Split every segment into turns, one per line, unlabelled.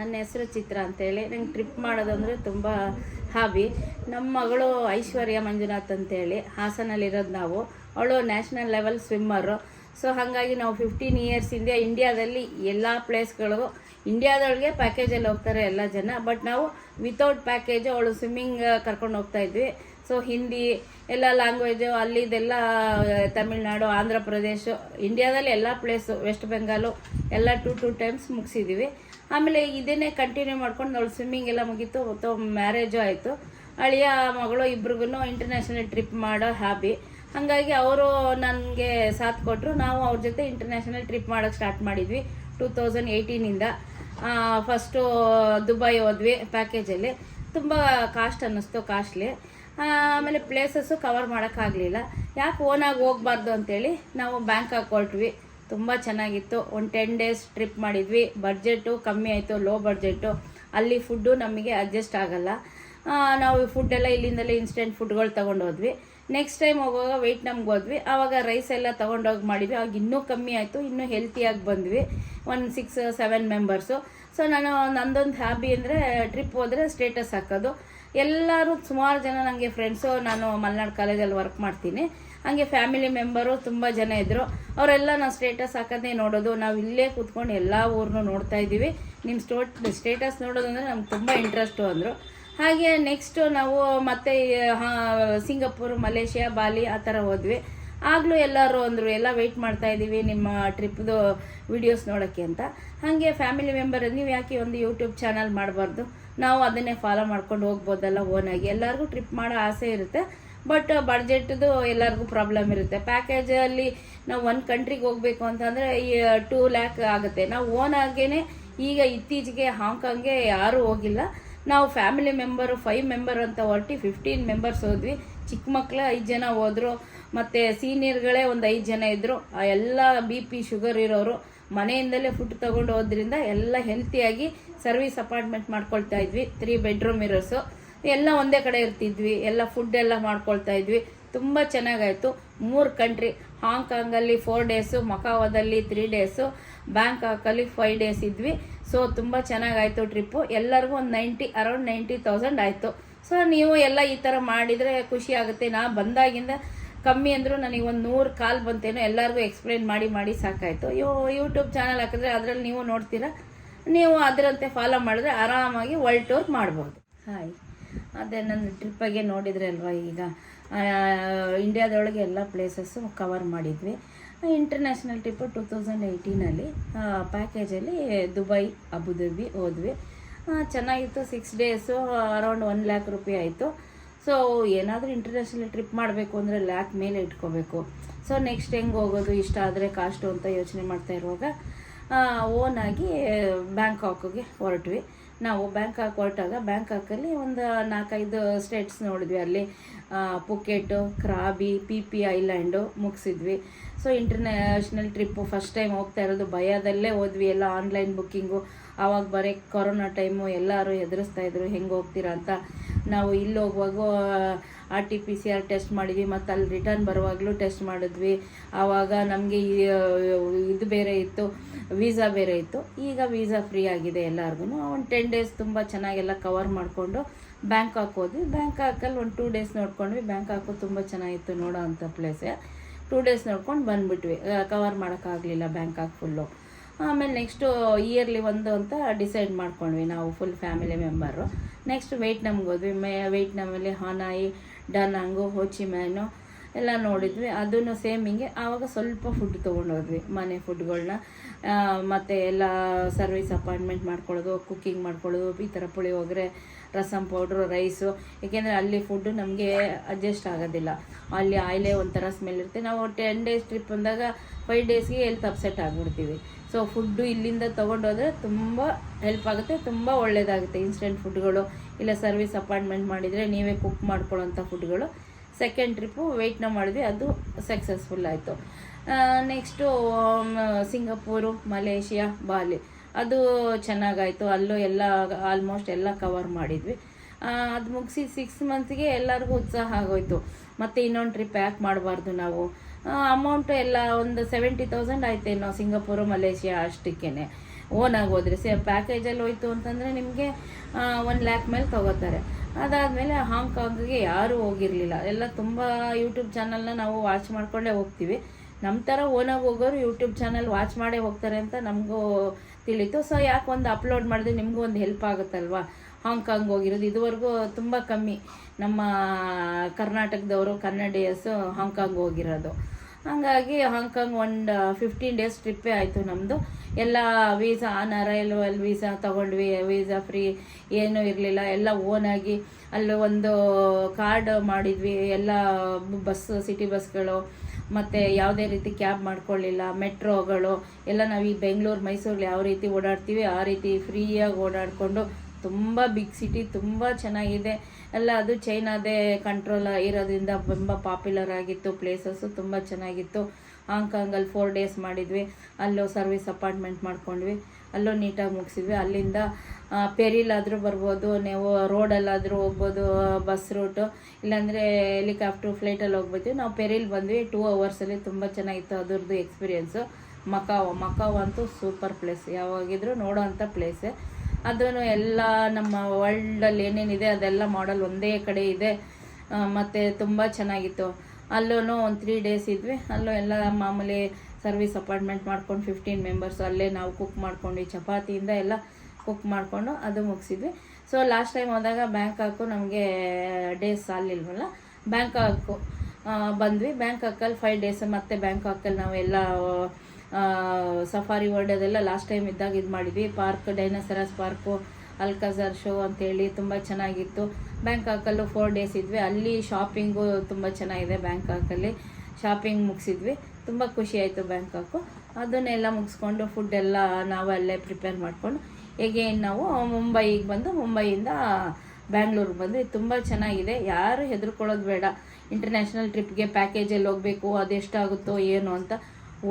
ನನ್ನ ಹೆಸರು ಚಿತ್ರ ಅಂತೇಳಿ. ನಂಗೆ ಟ್ರಿಪ್ ಮಾಡೋದಂದರೆ ತುಂಬ ಹಾಬಿ ನಮ್ಮ ಮಗಳು ಐಶ್ವರ್ಯ ಮಂಜುನಾಥ್ ಅಂತೇಳಿ. ಹಾಸನಲ್ಲಿರೋದು ನಾವು. ಅವಳು ನ್ಯಾಷನಲ್ ಲೆವೆಲ್ ಸ್ವಿಮ್ಮರು ಸೊ ಹಾಗಾಗಿ ನಾವು ಫಿಫ್ಟೀನ್ ಹಿಂದೆ ಇಂಡಿಯಾದಲ್ಲಿ ಎಲ್ಲ ಪ್ಲೇಸ್ಗಳಿಗೂ ಇಂಡಿಯಾದೊಳಗೆ ಪ್ಯಾಕೇಜಲ್ಲಿ ಹೋಗ್ತಾರೆ ಎಲ್ಲ ಜನ. ಬಟ್ ನಾವು ವಿತೌಟ್ ಪ್ಯಾಕೇಜ್ ಅವಳು ಸ್ವಿಮ್ಮಿಂಗ್ ಕರ್ಕೊಂಡು ಹೋಗ್ತಾ ಇದ್ವಿ. ಸೊ ಹಿಂದಿ, ಎಲ್ಲ ಲ್ಯಾಂಗ್ವೇಜು ಅಲ್ಲಿದೆಲ್ಲ, ತಮಿಳ್ನಾಡು, ಆಂಧ್ರ ಪ್ರದೇಶ ಇಂಡಿಯಾದಲ್ಲಿ ಎಲ್ಲ ಪ್ಲೇಸು ವೆಸ್ಟ್ ಬೆಂಗಾಲು ಎಲ್ಲ ಟು ಟೂ ಟೈಮ್ಸ್ ಮುಗಿಸಿದ್ದೀವಿ ಆಮೇಲೆ ಇದನ್ನೇ ಕಂಟಿನ್ಯೂ ಮಾಡ್ಕೊಂಡು ಅವಳು ಸ್ವಿಮ್ಮಿಂಗ್ ಎಲ್ಲ ಮುಗೀತು ಮತ್ತು ಮ್ಯಾರೇಜು ಆಯಿತು. ಅಳಿಯ ಮಗಳು ಇಬ್ರಿಗೂ ಇಂಟರ್ನ್ಯಾಷನಲ್ ಟ್ರಿಪ್ ಮಾಡೋ ಹ್ಯಾಬಿ ಹಾಗಾಗಿ ಅವರು ನನಗೆ ಸಾಥ್ ಕೊಟ್ಟರು ನಾವು ಅವ್ರ ಜೊತೆ ಇಂಟರ್ನ್ಯಾಷನಲ್ ಟ್ರಿಪ್ ಮಾಡೋಕ್ಕೆ ಸ್ಟಾರ್ಟ್ ಮಾಡಿದ್ವಿ ಟೂ ತೌಸಂಡ್ ಏಯ್ಟೀನಿಂದ ಫಸ್ಟು ದುಬೈ ಹೋದ್ವಿ ಪ್ಯಾಕೇಜಲ್ಲಿ ತುಂಬ ಕಾಸ್ಟ್ ಅನ್ನಿಸ್ತು ಕಾಸ್ಟ್ಲಿ ಆಮೇಲೆ ಪ್ಲೇಸಸ್ಸು ಕವರ್ ಮಾಡೋಕ್ಕಾಗಲಿಲ್ಲ ಯಾಕೆ ಓನಾಗಿ ಹೋಗ್ಬಾರ್ದು ಅಂತೇಳಿ ನಾವು ಬ್ಯಾಂಕಾಕ್ ಹೊರಟ್ವಿ ತುಂಬ ಚೆನ್ನಾಗಿತ್ತು. ಒಂದು ಟೆನ್ ಡೇಸ್ ಟ್ರಿಪ್ ಮಾಡಿದ್ವಿ. ಬಡ್ಜೆಟು ಕಮ್ಮಿ ಆಯಿತು ಲೋ ಬಡ್ಜೆಟು ಅಲ್ಲಿ ಫುಡ್ಡು ನಮಗೆ ಅಡ್ಜಸ್ಟ್ ಆಗಲ್ಲ. ನಾವು ಫುಡ್ಡೆಲ್ಲ ಇಲ್ಲಿಂದಲೇ ಇನ್ಸ್ಟೆಂಟ್ ಫುಡ್ಗಳು ತೊಗೊಂಡು ಹೋದ್ವಿ. ನೆಕ್ಸ್ಟ್ ಟೈಮ್ ಹೋಗುವಾಗ ವೆಯ್ಟ್ ನಮ್ಗೆ ಹೋದ್ವಿ. ಆವಾಗ ರೈಸ್ ಎಲ್ಲ ತೊಗೊಂಡೋಗಿ ಮಾಡಿದ್ವಿ. ಆವಾಗ ಇನ್ನೂ ಕಮ್ಮಿ ಆಯಿತು, ಇನ್ನೂ ಹೆಲ್ತಿಯಾಗಿ ಬಂದ್ವಿ. ಒಂದು ಸಿಕ್ಸ್ ಸೆವೆನ್ ಮೆಂಬರ್ಸು ಸೊ ನಾನು, ನಂದೊಂದು ಹ್ಯಾಬಿ ಅಂದರೆ ಟ್ರಿಪ್ ಹೋದರೆ ಸ್ಟೇಟಸ್ ಹಾಕೋದು. ಎಲ್ಲರೂ, ಸುಮಾರು ಜನ ನನಗೆ ಫ್ರೆಂಡ್ಸು ನಾನು ಮಲೆನಾಡು ಕಾಲೇಜಲ್ಲಿ ವರ್ಕ್ ಮಾಡ್ತೀನಿ. ಹಾಗೆ ಫ್ಯಾಮಿಲಿ ಮೆಂಬರು ತುಂಬ ಜನ ಇದ್ದರು ಅವರೆಲ್ಲ ನಾವು ಸ್ಟೇಟಸ್ ಹಾಕೋದೇ ನೋಡೋದು, ನಾವು ಇಲ್ಲೇ ಕೂತ್ಕೊಂಡು ಎಲ್ಲ ಊರನ್ನೂ ನೋಡ್ತಾ ಇದ್ದೀವಿ. ನಿಮ್ಮ ಸ್ಟೋಟ್ ಸ್ಟೇಟಸ್ ನೋಡೋದು ಅಂದರೆ ನಮ್ಗೆ ತುಂಬ ಇಂಟ್ರೆಸ್ಟು ಅಂದರು. ಹಾಗೆ ನೆಕ್ಸ್ಟು ನಾವು ಮತ್ತೆ ಸಿಂಗಾಪುರ್, ಮಲೇಷಿಯಾ, ಬಾಲಿ ಆ ಥರ ಹೋದ್ವಿ. ಆಗಲೂ ಎಲ್ಲರೂ ಅಂದರು, ಎಲ್ಲ ವೆಯ್ಟ್ ಮಾಡ್ತಾ ಇದ್ದೀವಿ ನಿಮ್ಮ ಟ್ರಿಪ್ದು ವಿಡಿಯೋಸ್ ನೋಡೋಕ್ಕೆ ಅಂತ. ಹಾಗೆ ಫ್ಯಾಮಿಲಿ ಮೆಂಬರ್ ನೀವು ಯಾಕೆ ಒಂದು ಯೂಟ್ಯೂಬ್ ಚಾನಲ್ ಮಾಡಬಾರ್ದು? ನಾವು ಅದನ್ನೇ ಫಾಲೋ ಮಾಡ್ಕೊಂಡು ಹೋಗ್ಬೋದಲ್ಲ ಓನಾಗಿ ಎಲ್ಲರಿಗೂ ಟ್ರಿಪ್ ಮಾಡೋ ಆಸೆ ಇರುತ್ತೆ. ಬಟ್ ಬಡ್ಜೆಟ್ದು ಎಲ್ಲರಿಗೂ ಪ್ರಾಬ್ಲಮ್ ಇರುತ್ತೆ. ಪ್ಯಾಕೇಜಲ್ಲಿ ನಾವು ಒಂದು ಕಂಟ್ರಿಗೆ ಹೋಗಬೇಕು ಅಂತಂದರೆ ಟೂ ಲ್ಯಾಕ್ ಆಗುತ್ತೆ. ನಾವು ಓನ್ ಆಗೇನೆ ಈಗ ಇತ್ತೀಚೆಗೆ ಹಾಂಗ್ಕಾಂಗ್ಗೆ ಯಾರೂ ಹೋಗಿಲ್ಲ. ನಾವು ಫ್ಯಾಮಿಲಿ ಮೆಂಬರು ಫೈವ್ ಮೆಂಬರ್ ಅಂತ ಹೊರಟಿ ಫಿಫ್ಟೀನ್ ಮೆಂಬರ್ಸ್ ಹೋದ್ವಿ. ಚಿಕ್ಕ ಮಕ್ಕಳು ಐದು ಜನ ಹೋದರು. ಮತ್ತು ಸೀನಿಯರ್ಗಳೇ ಒಂದು ಐದು ಜನ ಇದ್ದರು ಎಲ್ಲ ಬಿ ಪಿ ಶುಗರ್ ಇರೋರು ಮನೆಯಿಂದಲೇ ಫುಡ್ ತೊಗೊಂಡು ಹೋದ್ರಿಂದ ಎಲ್ಲ ಹೆಲ್ತಿಯಾಗಿ ಸರ್ವಿಸ್ ಅಪಾರ್ಟ್ಮೆಂಟ್ ಮಾಡ್ಕೊಳ್ತಾ ಇದ್ವಿ. ತ್ರೀ ಬೆಡ್ರೂಮ್ ಇರೋಸು ಎಲ್ಲ ಒಂದೇ ಕಡೆ ಇರ್ತಿದ್ವಿ, ಎಲ್ಲ ಫುಡ್ ಎಲ್ಲ ಮಾಡ್ಕೊಳ್ತಾ ಇದ್ವಿ. ತುಂಬ ಚೆನ್ನಾಗಾಯಿತು. ಮೂರು ಕಂಟ್ರಿ ಹಾಂಗ್ಕಾಂಗಲ್ಲಿ ಫೋರ್ ಡೇಸು ಮಕಾವದಲ್ಲಿ ತ್ರೀ ಡೇಸು ಬ್ಯಾಂಕಾಕಲ್ಲಿ ಫೈವ್ ಡೇಸ್ ಇದ್ವಿ. ಸೊ ತುಂಬ ಚೆನ್ನಾಗಾಯಿತು ಟ್ರಿಪ್ಪು ಎಲ್ಲರಿಗೂ ಒಂದು ನೈಂಟಿ ಅರೌಂಡ್ ನೈಂಟಿ ತೌಸಂಡ್ ಆಯಿತು. ಸೊ ನೀವು ಎಲ್ಲ ಈ ಥರ ಮಾಡಿದರೆ ಖುಷಿ ಆಗುತ್ತೆ. ನಾ ಬಂದಾಗಿಂದ ಕಮ್ಮಿ ಅಂದರೂ ನನಗೆ ಒಂದು ನೂರು ಕಾಲ್ ಬಂತೇನೋ ಎಲ್ಲರಿಗೂ ಎಕ್ಸ್ಪ್ಲೈನ್ ಮಾಡಿ ಮಾಡಿ ಸಾಕಾಯಿತು. ಯೋ ಯೂಟ್ಯೂಬ್ ಚಾನಲ್ ಹಾಕಿದ್ರೆ ಅದರಲ್ಲಿ ನೀವು ನೋಡ್ತೀರಾ? ನೀವು ಅದರಂತೆ ಫಾಲೋ ಮಾಡಿದ್ರೆ ಆರಾಮಾಗಿ ವರ್ಲ್ಡ್ ಟೂರ್ ಮಾಡ್ಬೋದು. ಹಾಯ್ ಅದೇ ನನ್ನ ಟ್ರಿಪ್ಪಾಗೆ ನೋಡಿದ್ರೆ ಅಲ್ವಾ ಈಗ? ಇಂಡಿಯಾದೊಳಗೆ ಎಲ್ಲ ಪ್ಲೇಸಸ್ಸು ಕವರ್ ಮಾಡಿದ್ವಿ. ಇಂಟರ್ನ್ಯಾಷನಲ್ ಟ್ರಿಪ್ಪು ಟೂ ತೌಸಂಡ್ ಏಯ್ಟೀನಲ್ಲಿ ಪ್ಯಾಕೇಜಲ್ಲಿ ದುಬೈ ಅಬುದಾಬಿ ಹೋದ್ವಿ. ಚೆನ್ನಾಗಿತ್ತು six days around one lakh rupee ಆಯಿತು. ಸೊ ಏನಾದರೂ ಇಂಟರ್ನ್ಯಾಷನಲ್ ಟ್ರಿಪ್ ಮಾಡಬೇಕು ಅಂದರೆ ಲ್ಯಾಕ್ ಮೇಲೆ ಇಟ್ಕೋಬೇಕು. ಸೊ ನೆಕ್ಸ್ಟ್ ಹೆಂಗೆ ಹೋಗೋದು, ಇಷ್ಟ ಆದರೆ ಕಾಸ್ಟು ಅಂತ ಯೋಚನೆ ಮಾಡ್ತಾ ಇರುವಾಗ ಓನಾಗಿ ಬ್ಯಾಂಕಾಕ್ಗೆ ಹೊರಟ್ವಿ. ನಾವು ಬ್ಯಾಂಕಾಕ್ ಹೊರಟಾಗ ಬ್ಯಾಂಕಾಕಲ್ಲಿ ಒಂದು ನಾಲ್ಕೈದು ಸ್ಟೇಟ್ಸ್ ನೋಡಿದ್ವಿ. ಅಲ್ಲಿ Phuket Krabi Phi Phi island ಮುಗಿಸಿದ್ವಿ. So international trip first time ಹೋಗ್ತಾ ಇರೋದು ಭಯದಲ್ಲೇ ಹೋದ್ವಿ. ಎಲ್ಲ ಆನ್ಲೈನ್ ಬುಕ್ಕಿಂಗು ಆವಾಗ ಬರೀ ಕೊರೋನಾ ಟೈಮು ಎಲ್ಲರೂ ಎದುರಿಸ್ತಾ ಇದ್ರು, ಹೆಂಗೆ ಹೋಗ್ತೀರಾ ಅಂತ? ನಾವು ಇಲ್ಲಿ ಹೋಗುವಾಗ R T P C R test ಮಾಡಿದ್ವಿ. ಮತ್ತು ಅಲ್ಲಿ ರಿಟರ್ನ್ ಬರುವಾಗಲೂ ಟೆಸ್ಟ್ ಮಾಡಿದ್ವಿ. ಆವಾಗ ನಮಗೆ ಇದು ಬೇರೆ ಇತ್ತು. ವೀಸಾ ಬೇರೆ ಇತ್ತು. ಈಗ ವೀಸಾ ಫ್ರೀ ಆಗಿದೆ ಎಲ್ಲರಿಗೂ ಒಂದು ಟೆನ್ ಡೇಸ್ ತುಂಬ ಚೆನ್ನಾಗೆಲ್ಲ ಕವರ್ ಮಾಡಿಕೊಂಡು ಬ್ಯಾಂಕಾಕ್ ಹೋದ್ವಿ. ಬ್ಯಾಂಕಾಕಲ್ಲಿ ಒಂದು ಟೂ ಡೇಸ್ ನೋಡ್ಕೊಂಡ್ವಿ. ಬ್ಯಾಂಕಾಕು ತುಂಬ ಚೆನ್ನಾಗಿತ್ತು ನೋಡೋ ಅಂಥ ಪ್ಲೇಸೇ ಟೂ ಡೇಸ್ ನೋಡ್ಕೊಂಡು ಬಂದ್ಬಿಟ್ವಿ. ಕವರ್ ಮಾಡೋಕ್ಕಾಗಲಿಲ್ಲ ಬ್ಯಾಂಕಾಕ್ ಫುಲ್ಲು ಆಮೇಲೆ ನೆಕ್ಸ್ಟು ಇಯರ್ಲಿ ಒಂದು ಅಂತ ಡಿಸೈಡ್ ಮಾಡ್ಕೊಂಡ್ವಿ ನಾವು ಫುಲ್ ಫ್ಯಾಮಿಲಿ ಮೆಂಬರು ನೆಕ್ಸ್ಟ್ ವೆಯ್ಟ್ ನಮ್ಗೆ ಹೋದ್ವಿ. ಮೇ ವೆಯ್ಟ್ ನಮ್ಮಲ್ಲಿ ಹಾನಾಯಿ ಡನಾಂಗು ಹೋಚಿಮ್ಯಾನು ಎಲ್ಲ ನೋಡಿದ್ವಿ. ಅದನ್ನು ಸೇಮ್ ಹಿಂಗೆ ಆವಾಗ ಸ್ವಲ್ಪ ಫುಡ್ ತೊಗೊಂಡೋದ್ವಿ. ಮನೆ ಫುಡ್ಗಳನ್ನ ಮತ್ತು ಎಲ್ಲ ಸರ್ವಿಸ್ ಅಪಾಯಿಂಟ್ಮೆಂಟ್ ಮಾಡ್ಕೊಳ್ಳೋದು ಕುಕ್ಕಿಂಗ್ ಮಾಡ್ಕೊಳ್ಳೋದು, ಈ ಥರ ಪುಳಿಯೋಗರೆ ರಸಮ್ ಪೌಡ್ರು ರೈಸು ಏಕೆಂದರೆ ಅಲ್ಲಿ ಫುಡ್ಡು ನಮಗೆ ಅಡ್ಜಸ್ಟ್ ಆಗೋದಿಲ್ಲ. ಅಲ್ಲಿ ಆಯಿಲೇ ಒಂಥರ ಸ್ಮೆಲ್ ಇರುತ್ತೆ. ನಾವು ಟೆನ್ ಡೇಸ್ ಟ್ರಿಪ್ ಬಂದಾಗ ಫೈವ್ ಡೇಸ್ಗೆ ಎಲ್ತ್ ಅಪ್ಸೆಟ್ ಆಗಿಬಿಡ್ತೀವಿ. ಸೊ ಫುಡ್ಡು ಇಲ್ಲಿಂದ ತೊಗೊಂಡೋದ್ರೆ ತುಂಬ ಹೆಲ್ಪ್ ಆಗುತ್ತೆ, ತುಂಬ ಒಳ್ಳೆಯದಾಗುತ್ತೆ ಇನ್ಸ್ಟೆಂಟ್ ಫುಡ್ಗಳು ಇಲ್ಲ ಸರ್ವಿಸ್ ಅಪಾಯಿಂಟ್ಮೆಂಟ್ ಮಾಡಿದರೆ ನೀವೇ ಕುಕ್ ಮಾಡ್ಕೊಳ್ಳೋಂಥ ಫುಡ್ಗಳು ಸೆಕೆಂಡ್ ಟ್ರಿಪ್ಪು ವೆಯ್ಟ್ನ ಮಾಡಿದ್ವಿ, ಅದು ಸಕ್ಸಸ್ಫುಲ್ ಆಯಿತು. ನೆಕ್ಸ್ಟು ಸಿಂಗಪೂರು ಮಲೇಷಿಯಾ ಬಾಲಿ ಅದು ಚೆನ್ನಾಗಾಯಿತು, ಅಲ್ಲೂ ಎಲ್ಲ ಆಲ್ಮೋಸ್ಟ್ ಎಲ್ಲ ಕವರ್ ಮಾಡಿದ್ವಿ. ಅದು ಮುಗಿಸಿ ಸಿಕ್ಸ್ ಮಂತ್ಸ್ಗೆ ಎಲ್ಲರಿಗೂ ಉತ್ಸಾಹ ಆಗೋಯ್ತು. ಮತ್ತು ಇನ್ನೊಂದು ಟ್ರಿಪ್ ಪ್ಯಾಕ್ ಮಾಡಬಾರ್ದು ನಾವು. ಅಮೌಂಟು ಎಲ್ಲ ಒಂದು ಸೆವೆಂಟಿ ತೌಸಂಡ್ ಆಯ್ತೇನೋ ಸಿಂಗಪೂರು ಮಲೇಷಿಯಾ ಅಷ್ಟಕ್ಕೇ ಓನಾಗಿ ಹೋದ್ರೆ, ಸೇ ಪ್ಯಾಕೇಜಲ್ಲಿ ಹೋಯ್ತು ಅಂತಂದರೆ ನಿಮಗೆ ಒನ್ ಲ್ಯಾಕ್ ಮೇಲೆ ತೊಗೋತಾರೆ. ಅದಾದಮೇಲೆ ಹಾಂಗ್ಕಾಂಗ್ಗೆ ಯಾರೂ ಹೋಗಿರಲಿಲ್ಲ. ಎಲ್ಲ ತುಂಬ ಯೂಟ್ಯೂಬ್ ಚಾನಲ್ನ ನಾವು ವಾಚ್ ಮಾಡಿಕೊಂಡೇ ಹೋಗ್ತೀವಿ. ನಮ್ಮ ಥರ ಓನಾಗಿ ಹೋಗೋರು ಯೂಟ್ಯೂಬ್ ಚಾನಲ್ ವಾಚ್ ಮಾಡೇ ಹೋಗ್ತಾರೆ ಅಂತ ನಮಗೂ ತಿಳಿತು. ಸೊ ಯಾಕೆ ಒಂದು ಅಪ್ಲೋಡ್ ಮಾಡಿದ್ರೆ ನಿಮಗೂ ಒಂದು ಹೆಲ್ಪ್ ಆಗುತ್ತಲ್ವಾ? ಹಾಂಗ್ಕಾಂಗ್ ಹೋಗಿರೋದು ಇದುವರೆಗೂ ತುಂಬ ಕಮ್ಮಿ. ನಮ್ಮ ಕರ್ನಾಟಕದವರು ಕನ್ನಡಿಯರ್ಸು ಹಾಂಗ್ಕಾಂಗ್ ಹೋಗಿರೋದು. ಹಂಗಾಗಿ ಹಾಂಗ್ಕಾಂಗ್ ಒಂದು ಫಿಫ್ಟೀನ್ ಡೇಸ್ ಟ್ರಿಪ್ಪೇ ಆಯಿತು ನಮ್ಮದು ಎಲ್ಲ ವೀಸಾ ಆನ್ ಅರೈವಲ್ ವೀಸಾ ತೊಗೊಂಡ್ವಿ. ವೀಸಾ ಫ್ರೀ ಏನೂ ಇರಲಿಲ್ಲ. ಎಲ್ಲ ಓನಾಗಿ ಅಲ್ಲಿ ಒಂದು ಕಾರ್ಡ್ ಮಾಡಿದ್ವಿ. ಎಲ್ಲ ಬಸ್ ಸಿಟಿ ಬಸ್ಗಳು ಮತ್ತು ಯಾವುದೇ ರೀತಿ ಕ್ಯಾಬ್ ಮಾಡ್ಕೊಳ್ಳಿಲ್ಲ. ಮೆಟ್ರೋಗಳು, ಎಲ್ಲ ನಾವು ಈ ಬೆಂಗಳೂರು ಮೈಸೂರಲ್ಲಿ ಯಾವ ರೀತಿ ಓಡಾಡ್ತೀವಿ, ಆ ರೀತಿ ಫ್ರೀಯಾಗಿ ಓಡಾಡಿಕೊಂಡು ತುಂಬ ಬಿಗ್ ಸಿಟಿ ತುಂಬ ಚೆನ್ನಾಗಿದೆ. ಎಲ್ಲ ಅದು ಚೈನಾದೇ ಕಂಟ್ರೋಲ್ ಇರೋದ್ರಿಂದ ತುಂಬ ಪಾಪ್ಯುಲರ್ ಆಗಿತ್ತು ಪ್ಲೇಸಸ್ಸು ತುಂಬ ಚೆನ್ನಾಗಿತ್ತು. ಹಾಂಗ್ಕಾಂಗಲ್ಲಿ ಫೋರ್ ಡೇಸ್ ಮಾಡಿದ್ವಿ. ಅಲ್ಲೋ ಸರ್ವಿಸ್ ಅಪಾರ್ಟ್ಮೆಂಟ್ ಮಾಡ್ಕೊಂಡ್ವಿ. ಅಲ್ಲೋ ನೀಟಾಗಿ ಮುಗಿಸಿದ್ವಿ. ಅಲ್ಲಿಂದ ಪೆರಿಲಾದರೂ ಬರ್ಬೋದು, ನೀವು ರೋಡಲ್ಲಾದರೂ ಹೋಗ್ಬೋದು ಬಸ್ ರೂಟು ಇಲ್ಲಾಂದರೆ ಹೆಲಿಕಾಪ್ಟ್ರು ಫ್ಲೈಟಲ್ಲಿ ಹೋಗ್ಬೋದು ನಾವು ಪೆರಿಲ್ ಬಂದ್ವಿ. ಟೂ ಅವರ್ಸಲ್ಲಿ ತುಂಬ ಚೆನ್ನಾಗಿತ್ತು ಅದ್ರದ್ದು ಎಕ್ಸ್ಪೀರಿಯೆನ್ಸು ಮಕಾವ ಮಕಾವ ಅಂತೂ ಸೂಪರ್ ಪ್ಲೇಸ್ ಯಾವಾಗಿದ್ರೂ ನೋಡೋ ಅಂಥ ಪ್ಲೇಸೇ ಅದೂ ಎಲ್ಲ ನಮ್ಮ ವರ್ಲ್ಡಲ್ಲಿ ಏನೇನಿದೆ, ಅದೆಲ್ಲ ಮಾಡಲ್ ಒಂದೇ ಕಡೆ ಇದೆ. ಮತ್ತು ತುಂಬ ಚೆನ್ನಾಗಿತ್ತು. ಅಲ್ಲೂ ಒಂದು ತ್ರೀ ಡೇಸ್ ಇದ್ವಿ. ಅಲ್ಲೂ ಎಲ್ಲ ಮಾಮೂಲಿ ಸರ್ವಿಸ್ ಅಪಾರ್ಟ್ಮೆಂಟ್ ಮಾಡ್ಕೊಂಡು ಫಿಫ್ಟೀನ್ ಮೆಂಬರ್ಸ್ ಅಲ್ಲೇ ನಾವು ಕುಕ್ ಮಾಡ್ಕೊಂಡು, ಚಪಾತಿಯಿಂದ ಎಲ್ಲ ಕುಕ್ ಮಾಡಿಕೊಂಡು ಅದು ಮುಗಿಸಿದ್ವಿ. ಸೊ ಲಾಸ್ಟ್ ಟೈಮ್ ಹೋದಾಗ ಬ್ಯಾಂಕಾಕು ನಮಗೆ ಡೇಸ್ ಸಾಲಿಲ್ವಲ್ಲ? ಬ್ಯಾಂಕಾಕು ಬಂದ್ವಿ. ಬ್ಯಾಂಕಾಕಲ್ಲಿ ಫೈವ್ ಡೇಸ್ ಮತ್ತೆ ಬ್ಯಾಂಕಾಕಲ್ಲಿ ನಾವೆಲ್ಲ ಸಫಾರಿ ವರ್ಲ್ಡ್ ಅದೆಲ್ಲ ಲಾಸ್ಟ್ ಟೈಮ್ ಇದ್ದಾಗ ಇದು ಮಾಡಿದ್ವಿ. Park dinosaurs park Alcazar show ಅಂತೇಳಿ ತುಂಬ ಚೆನ್ನಾಗಿತ್ತು. ಬ್ಯಾಂಕಾಕಲ್ಲೂ ಫೋರ್ ಡೇಸ್ ಇದ್ವಿ. ಅಲ್ಲಿ ಶಾಪಿಂಗು ತುಂಬ ಚೆನ್ನಾಗಿದೆ ಬ್ಯಾಂಕಾಕಲ್ಲಿ ಶಾಪಿಂಗ್ ಮುಗಿಸಿದ್ವಿ. ತುಂಬ ಖುಷಿ ಆಯಿತು ಬ್ಯಾಂಕಾಕು ಅದನ್ನೆಲ್ಲ ಮುಗಿಸ್ಕೊಂಡು ಫುಡ್ ಎಲ್ಲ ನಾವು ಅಲ್ಲೇ ಪ್ರಿಪೇರ್ ಮಾಡಿಕೊಂಡು ಹೇಗೇನು ನಾವು ಮುಂಬೈಗೆ ಬಂದು ಮುಂಬೈಯಿಂದ ಬ್ಯಾಂಗ್ಳೂರಿಗೆ ಬಂದ್ವಿ. ತುಂಬ ಚೆನ್ನಾಗಿದೆ. ಯಾರು ಹೆದರ್ಕೊಳ್ಳೋದು ಬೇಡ. ಇಂಟರ್ನ್ಯಾಷನಲ್ ಟ್ರಿಪ್ಗೆ ಪ್ಯಾಕೇಜಲ್ಲಿ ಹೋಗಬೇಕು, ಅದೆಷ್ಟಾಗುತ್ತೋ ಏನು ಅಂತ.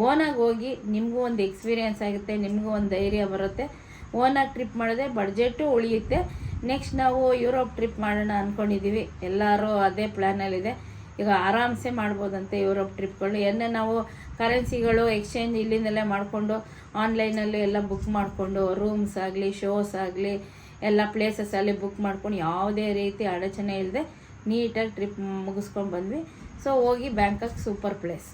ಓನಾಗಿ ಹೋಗಿ ನಿಮಗೂ ಒಂದು ಎಕ್ಸ್ಪೀರಿಯೆನ್ಸ್ ಆಗುತ್ತೆ, ನಿಮಗೂ ಒಂದು ಧೈರ್ಯ ಬರುತ್ತೆ. ಓನಾಗಿ ಟ್ರಿಪ್ ಮಾಡಿದ್ರೆ ಬಡ್ಜೆಟು ಉಳಿಯುತ್ತೆ. ನೆಕ್ಸ್ಟ್ ನಾವು ಯುರೋಪ್ ಟ್ರಿಪ್ ಮಾಡೋಣ ಅಂದ್ಕೊಂಡಿದ್ದೀವಿ ಎಲ್ಲರೂ ಅದೇ ಪ್ಲ್ಯಾನಲ್ಲಿದೆ ಈಗ ಆರಾಮ್ಸೆ ಮಾಡ್ಬೋದಂತೆ ಯುರೋಪ್ ಟ್ರಿಪ್ಗಳು ಏನೇ ನಾವು ಕರೆನ್ಸಿಗಳು ಎಕ್ಸ್ಚೇಂಜ್ ಇಲ್ಲಿಂದಲೇ ಮಾಡಿಕೊಂಡು ಆನ್ಲೈನಲ್ಲಿ ಎಲ್ಲ ಬುಕ್ ಮಾಡಿಕೊಂಡು ರೂಮ್ಸ್ ಆಗಲಿ ಶೋಸ್ ಆಗಲಿ, ಎಲ್ಲ ಪ್ಲೇಸಸ್ ಅಲ್ಲಿ ಬುಕ್ ಮಾಡ್ಕೊಂಡು ಯಾವುದೇ ರೀತಿ ಅಡಚಣೆ ಇಲ್ಲದೆ ನೀಟಾಗಿ ಟ್ರಿಪ್ ಮುಗಿಸ್ಕೊಂಡು ಬಂದ್ವಿ. ಸೊ ಹೋಗಿ ಬ್ಯಾಂಕಾಕ್ ಸೂಪರ್ ಪ್ಲೇಸ್